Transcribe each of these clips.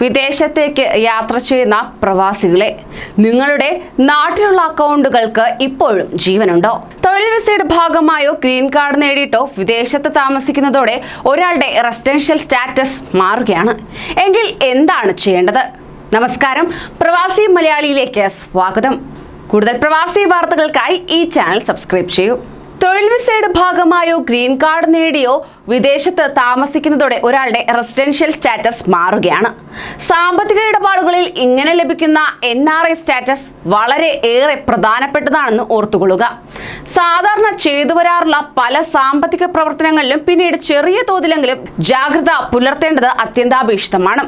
വിദേശത്തേക്ക് യാത്ര ചെയ്യുന്ന പ്രവാസികളെ. നിങ്ങളുടെ നാട്ടിലുള്ള അക്കൗണ്ടുകൾക്ക് ഇപ്പോഴും ജീവനുണ്ടോ? തൊഴിൽ വിസയുടെ ഭാഗമായോ ഗ്രീൻ കാർഡ് നേടിയിട്ടോ വിദേശത്ത് താമസിക്കുന്നതോടെ ഒരാളുടെ റെസിഡൻഷ്യൽ സ്റ്റാറ്റസ് മാറുകയാണ്. എങ്കിൽ എന്താണ് ചെയ്യേണ്ടത്? നമസ്കാരം. പ്രവാസി മലയാളിയിലേക്ക് സ്വാഗതം. കൂടുതൽ പ്രവാസി വാർത്തകൾക്കായി ഈ ചാനൽ സബ്സ്ക്രൈബ് ചെയ്യൂ. തൊഴിൽ വിസയുടെ ഭാഗമായോ ഗ്രീൻ കാർഡ് നേടിയോ വിദേശത്ത് താമസിക്കുന്നതോടെ ഒരാളുടെ റെസിഡൻഷ്യൽ സ്റ്റാറ്റസ് മാറുകയാണ്. സാമ്പത്തിക ഇടപാടുകളിൽ ഇങ്ങനെ ലഭിക്കുന്ന എൻ ആർ ഐ സ്റ്റാറ്റസ് വളരെ ഏറെ പ്രധാനപ്പെട്ടതാണെന്ന് ഓർത്തുകൊള്ളുക. സാധാരണ ചെയ്തു വരാറുള്ള പല സാമ്പത്തിക പ്രവർത്തനങ്ങളിലും പിന്നീട് ചെറിയ തോതിലെങ്കിലും ജാഗ്രത പുലർത്തേണ്ടത് അത്യന്താപേക്ഷിതമാണ്.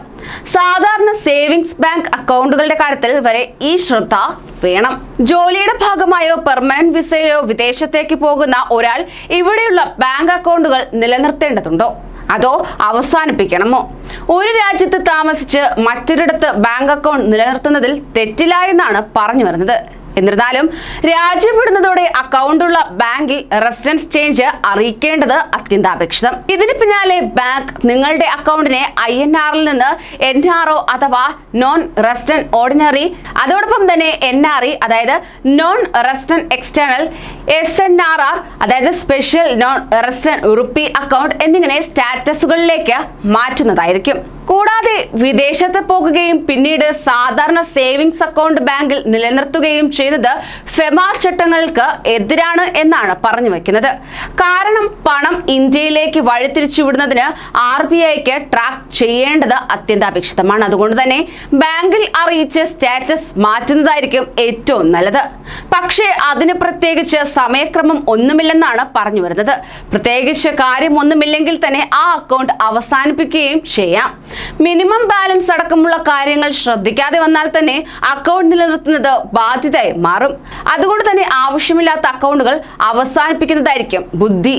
സാധാരണ സേവിങ്സ് ബാങ്ക് അക്കൗണ്ടുകളുടെ കാര്യത്തിൽ വരെ ഈ ശ്രദ്ധ വേണം. ജോലിയുടെ ഭാഗമായോ പെർമനന്റ് വിസയോ വിദേശത്തേക്ക് പോകുന്ന ഒരാൾ ഇവിടെയുള്ള ബാങ്ക് അക്കൗണ്ടുകൾ നിലനിർത്തേണ്ടതുണ്ടോ അതോ അവസാനിപ്പിക്കണമോ? ഒരു രാജ്യത്ത് താമസിച്ച് മറ്റൊരിടത്ത് ബാങ്ക് അക്കൗണ്ട് നിലനിർത്തുന്നതിൽ തെറ്റില്ല എന്നാണ് പറഞ്ഞു വരുന്നത്. എന്നിരുന്നാലും രാജ്യപ്പെടുന്നതോടെ അക്കൗണ്ടുള്ള ബാങ്കിൽ റെസിഡൻസ് ചേഞ്ച് അറിയിക്കേണ്ടത് അത്യന്താപേക്ഷിതം. ഇതിന് പിന്നാലെ ബാങ്ക് നിങ്ങളുടെ അക്കൗണ്ടിനെ ഐ എൻ ആറിൽ നിന്ന് എൻ ആർ ഒ അഥവാ നോൺ റെസിഡന്റ് ഓർഡിനറി അതോടൊപ്പം തന്നെ എൻ ആർ ഇ അതായത് non resident external S N R R അതായത് special non resident rupee account എന്നിങ്ങനെ സ്റ്റാറ്റസുകളിലേക്ക് മാറ്റുന്നതായിരിക്കും. കൂടാതെ വിദേശത്ത് പോകുകയും പിന്നീട് സാധാരണ സേവിങ്സ് അക്കൗണ്ട് ബാങ്കിൽ നിലനിർത്തുകയും ചെയ്തത് ഫെമാർ ചട്ടങ്ങൾക്ക് എതിരാണ് എന്നാണ് പറഞ്ഞു വയ്ക്കുന്നത് കാരണം പണം ഇന്ത്യയിലേക്ക് വഴിതിരിച്ചു വിടുന്നതിന് ആർ ബി ഐക്ക് ട്രാക്ക് ചെയ്യേണ്ടത് അത്യന്താപേക്ഷിതമാണ്. അതുകൊണ്ട് തന്നെ ബാങ്കിൽ അറിയിച്ച് സ്റ്റാറ്റസ് മാറ്റുന്നതായിരിക്കും ഏറ്റവും നല്ലത്. പക്ഷേ അതിന് പ്രത്യേകിച്ച് സമയക്രമം ഒന്നുമില്ലെന്നാണ് പറഞ്ഞു വരുന്നത്. പ്രത്യേകിച്ച് കാര്യമൊന്നുമില്ലെങ്കിൽ തന്നെ ആ അക്കൗണ്ട് അവസാനിപ്പിക്കുകയും ചെയ്യാം. മിനിമം ബാലൻസ് അടക്കമുള്ള കാര്യങ്ങൾ ശ്രദ്ധിക്കാതെ വന്നാൽ തന്നെ അക്കൗണ്ട് നിലനിർത്തുന്നത് ബാധ്യതയായി മാറും. അതുകൊണ്ട് തന്നെ ആവശ്യമില്ലാത്ത അക്കൗണ്ടുകൾ അവസാനിപ്പിക്കുന്നതായിരിക്കും ബുദ്ധി.